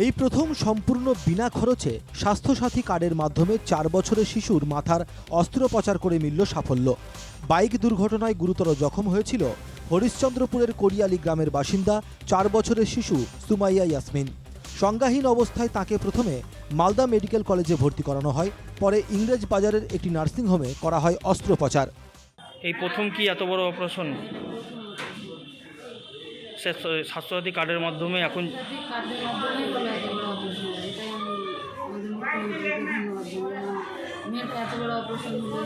এই প্রথম সম্পূর্ণ বিনা খরচে স্বাস্থ্যসাথী কার্ডের মাধ্যমে চার বছরের শিশুর মাথার অস্ত্রোপচার করে মিলল সাফল্য। বাইক দুর্ঘটনায় গুরুতর জখম হয়েছিল হরিশ্চন্দ্রপুরের কোরিয়ালি গ্রামের বাসিন্দা চার বছরের শিশু সুমাইয়া ইয়াসমিন। সংজ্ঞাহীন অবস্থায় তাকে প্রথমে মালদা মেডিকেল কলেজে ভর্তি করানো হয়, পরে ইংরেজ বাজারের একটি নার্সিংহোমে করা হয় অস্ত্রোপচার। এই প্রথম কি এত বড় অপারেশন? স্বাস্থ্যসাথী কার্ডের মাধ্যমে এখন যদি কার্ডের মাধ্যমেই হলো এত বড় অপারেশন এটাই আমি আমাদের মুখ্যমন্ত্রীকে ধন্যবাদ জানাই মেয়ের এত বড় অপারেশন হলো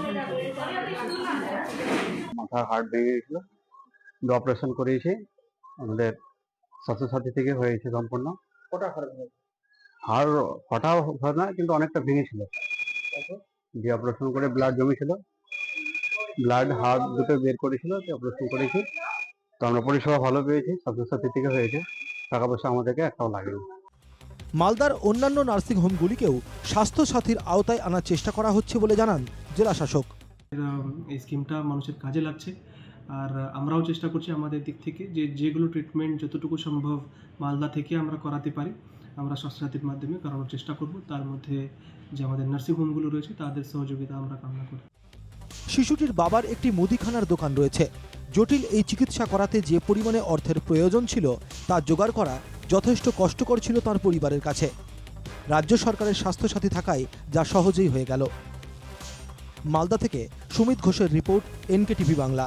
মাথা হার্ট ভেঙে গেছিল। কিন্তু অপারেশন করিয়েছি আমাদের স্বাস্থ্যসাথী থেকে হয়েছে সম্পূর্ণ। কটা খরচ হাড় কটা হয় না কিন্তু অনেকটা ভেঙেছিল। যে অপারেশন করে ব্লাড জমেছিল ব্লাড হাড় দুটো বের করেছিল অপারেশন করেছি। তো আমরা পরিষেবা ভালো পেয়েছি স্বাস্থ্যসাথী থেকে হয়েছে টাকা পয়সা আমাদেরকে একটাও লাগেনি। মালদার অন্যান্য নার্সিংহোমগুলিকেও স্বাস্থ্যসাথীর আওতায় আনার চেষ্টা করা হচ্ছে বলে জানান জেলা শাসক। এই স্কিমটা মানুষের কাজে লাগছে। আর আমরাও চেষ্টা করছি আমাদের দিক থেকে যে যেগুলো ট্রিটমেন্ট যতটুকু সম্ভব মালদা থেকে আমরা করাতে পারি আমরা স্বাস্থ্যসাথীর মাধ্যমে করানোর চেষ্টা করব। তার মধ্যে যে আমাদের নার্সিংহোমগুলো রয়েছে তাদের সহযোগিতা আমরা কামনা করি। শিশুটির বাবার একটি মুদিখানার দোকান রয়েছে। জটিল এই চিকিৎসা করাতে যে পরিমাণে অর্থের প্রয়োজন ছিল তা জোগাড় করা যথেষ্ট কষ্টকর ছিল তার পরিবারের কাছে। রাজ্য সরকারের স্বাস্থ্যসাথী থাকায় যা সহজেই হয়ে গেল। মালদা থেকে সুমিত ঘোষের রিপোর্ট এনকে টিভি বাংলা।